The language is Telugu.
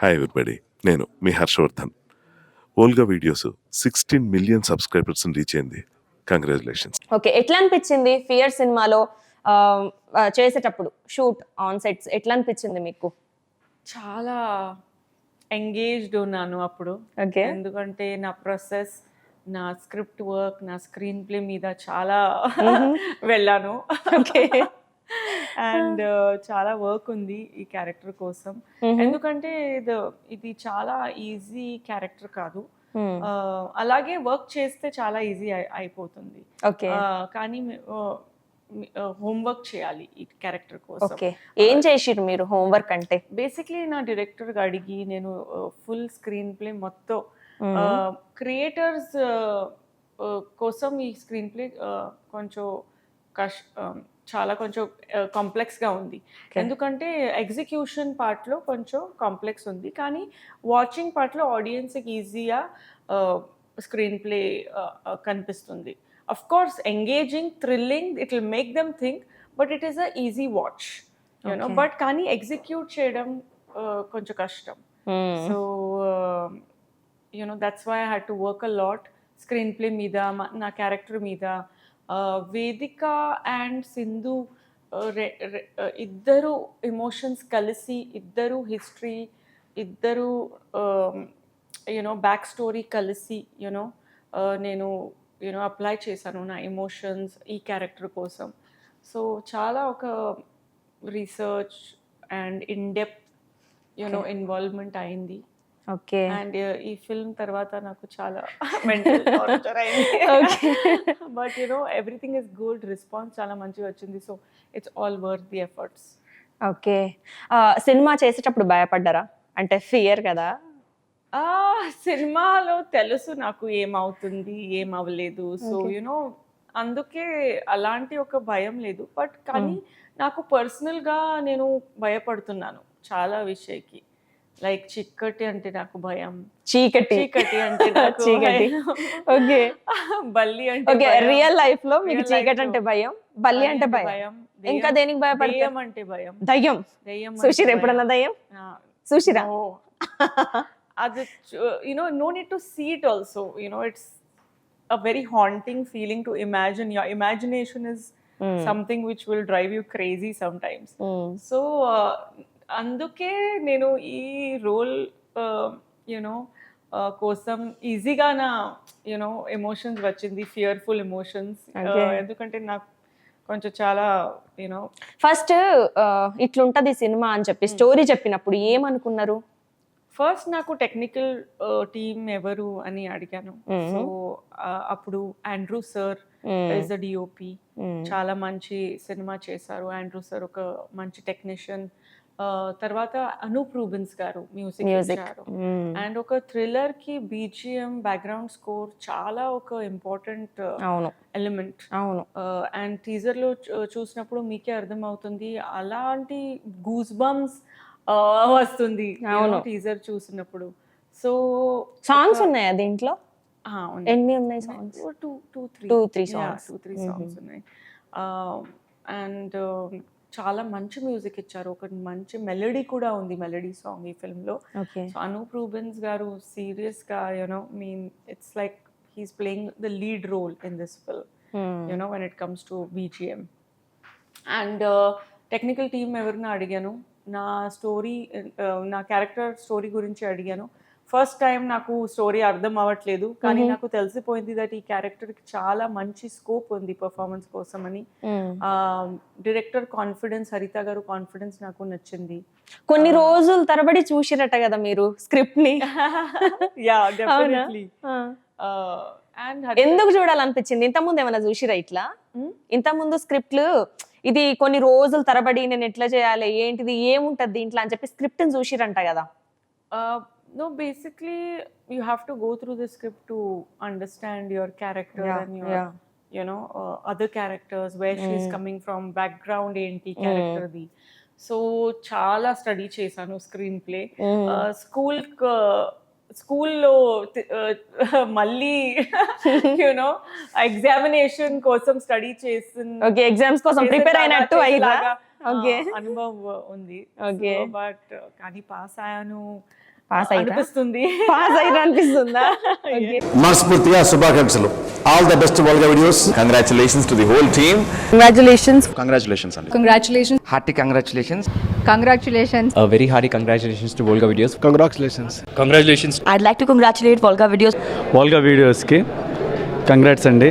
హాయ్ ఎవ్రీబడి నేను మీ Harshavardhan. Olga videos sixteen million subscribers reach అయింది. కంగ్రాచులేషన్స్ ఓకే ఎట్లా అనిపించింది ఫియర్ సినిమాలో చేసేటప్పుడు? షూట్ ఆన్ సెట్స్ ఎట్లా అనిపించింది మీకు? చాలా ఎంగేజ్డ్ ఉన్నాను అప్పుడు. ఓకే ఎందుకంటే నా ప్రాసెస్ నా స్క్రిప్ట్ వర్క్ నా స్క్రీన్ ప్లే మీద చాలా వెళ్ళాను. ఓకే అండ్ చాలా వర్క్ ఉంది ఈ క్యారెక్టర్ కోసం. ఎందుకంటే ఇది ఇది చాలా ఈజీ క్యారెక్టర్ కాదు. Uh, అలాగే వర్క్ చేస్తే చాలా ఈజీ అయిపోతుంది. Uh, కానీ హోంవర్క్ చేయాలి ఈ క్యారెక్టర్ కోసం. ఏం చేసిర్రు మీరు హోంవర్క్ అంటే? బేసిక్లీ నా డైరెక్టర్ అడిగి నేను ఫుల్ స్క్రీన్ ప్లే మొత్తం క్రియేటర్స్ కోసం ఈ స్క్రీన్ ప్లే కొంచెం కష్ uh, చాలా కొంచెం కాంప్లెక్స్గా ఉంది. ఎందుకంటే ఎగ్జిక్యూషన్ పార్ట్లో కొంచెం కాంప్లెక్స్ ఉంది. కానీ వాచింగ్ పార్ట్లో ఆడియన్స్కి ఈజీగా స్క్రీన్ ప్లే కనిపిస్తుంది. Of course engaging thrilling it will make them think but it is a easy watch you know. But కానీ ఎగ్జిక్యూట్ చేయడం కొంచెం కష్టం. So you know that's why I had to work a lot screenplay మీద నా క్యారెక్టర్ మీద వేదిక అండ్ సింధు ఇద్దరు ఎమోషన్స్ కలిసి ఇద్దరు హిస్టరీ ఇద్దరు యునో బ్యాక్ స్టోరీ కలిసి యునో నేను యూనో అప్లై చేశాను నా ఎమోషన్స్ ఈ క్యారెక్టర్ కోసం. సో చాలా ఒక research and in depth you know involvement అయింది. ఓకే. అండ్ ఈ ఫిల్మ్ తర్వాత నాకు చాలా మెంటల్ టార్చర్ అయింది. But you know everything is good response చాలా మంచిగా వచ్చింది. So it's all worth the efforts okay. Cinema చేసేటప్పుడు భయపడ్డారా? అంటే ఫియర్ కదా? ఆ సినిమాలో తెలుసు నాకు ఏమవుతుంది ఏం అవ్వలేదు సో. యునో అందుకే అలాంటి ఒక భయం లేదు. బట్ కానీ నాకు పర్సనల్గా నేను భయపడుతున్నాను చాలా విషయకి. లైక్ చిక్కటి అంటే నాకు భయం. చీకటి. చీకటి అంటే నాకు చీకటి. ఓకే. బల్లి అంటే ఓకే. రియల్ లైఫ్లో మీకు చీకటి అంటే భయం బల్లి అంటే భయం. ఇంకా దేనికి భయపడతారు? దెయ్యం అంటే భయం. దయ్యం. దెయ్యం సుషిర్. ఎప్పుడన్నా దయ్యం? సుషిరా. అది you know no need to see it also you know it's a very haunting feeling to imagine your imagination is something which will drive you crazy sometimes so అందుకే నేను ఈ రోల్ యునో కోసం ఈజీగా నా యునో ఎమోషన్స్ వచ్చింది ఫియర్ఫుల్ ఎమోషన్స్. ఎందుకంటే నాకు కొంచెం చాలా యూనో ఫస్ట్ ఇట్లుంటది సినిమా అని చెప్పి స్టోరీ చెప్పినప్పుడు ఏమనుకున్నారు? ఫస్ట్ నాకు టెక్నికల్ టీమ్ ఎవరు అని అడిగాను. సో అప్పుడు Andrew sir is the DOP చాలా మంచి సినిమా చేశారు. ఆండ్రూ సార్ ఒక మంచి టెక్నీషియన్ తర్వాత అనూప్ రూబిన్స్ గారు మ్యూజిక్ ఇచ్చారు అండ్ ఒక థ్రిల్లర్కి బీజిఎం బ్యాక్గ్రౌండ్ స్కోర్ చాలా ఒక ఇంపార్టెంట్ ఎలిమెంట్ అవును. అండ్ టీజర్లో చూసినప్పుడు మీకే అర్థం అవుతుంది అలాంటి గూస్ బంప్స్ వస్తుంది. టీజర్ చూసినప్పుడు. సో సాంగ్స్ ఉన్నాయా దీంట్లో? ఎన్ని ఉన్నాయి songs two two three. three songs. Two three. Songs ఉన్నాయి. అండ్ చాలా మంచి మ్యూజిక్ ఇచ్చారు. ఒక మంచి మెలడీ కూడా ఉంది మెలడీ సాంగ్ ఈ ఓకే. సో అనూప్ రూబెన్స్ గారు సీరియస్గా you know mean it's like he's playing the lead role in this film know when it comes to BGM and technical team ఎవరిని అడిగాను? నా స్టోరీ నా క్యారెక్టర్ స్టోరీ గురించి అడిగాను. ఫస్ట్ టైం నాకు స్టోరీ అర్థం అవ్వట్లేదు కానీ. నాకు తెలిసిపోయింది దట్ ఈ క్యారెక్టర్కి చాలా మంచి స్కోప్ ఉంది పర్ఫార్మెన్స్ కోసం అని డైరెక్టర్ కాన్ఫిడెన్స్ హరిత గారు కాన్ఫిడెన్స్ నాకు నచ్చింది. కొన్ని రోజులు తరబడి చూసిరట కదా మీరు స్క్రిప్ట్ని? యా? డెఫినెట్లీ. అండ్ ఎందుకు చూడాలనిపించింది? ఇంత ముందు ఏమైనా చూసిరా ఇట్లా? ఇంత ముందు స్క్రిప్ట్లు ఇది కొన్ని రోజులు తరబడి నేను ఎట్లా చేయాలి ఏంటిది ఏముంటది దీంట్లో అని చెప్పి స్క్రిప్ట్ చూసిరంట కదా? No, basically, you have to go through the script to understand your character and your, you know, uh, other characters, where she's Mm. coming from, background ఏంటి character ది సో చాలా స్టడీ చేశాను స్క్రీన్ ప్లే స్కూల్ స్కూల్లో మళ్ళీ యునో ఎగ్జామినేషన్ కోసం స్టడీ చేసిన ఓకే ఎగ్జామ్స్ కోసం ప్రిపేర్ అయినట్టు అయ్యిందా Okay. అనుభవం ఉంది Okay. బట్ కానీ పాస్ అయ్యాను పాస్? అనిపిస్తుంది పాస్ అయినా అనిపిస్తుందా మనస్ఫూర్తిగా శుభాకాంక్షలు all the best world videos Congratulations to the whole team. Congratulations congratulations అండి. Hearty congratulations. Congratulations. A very hearty congratulations to Volga Videos. Congratulations Congratulations I'd like to congratulate Volga Videos Volga వీడియోస్కి కంగ్రాట్స్ అండి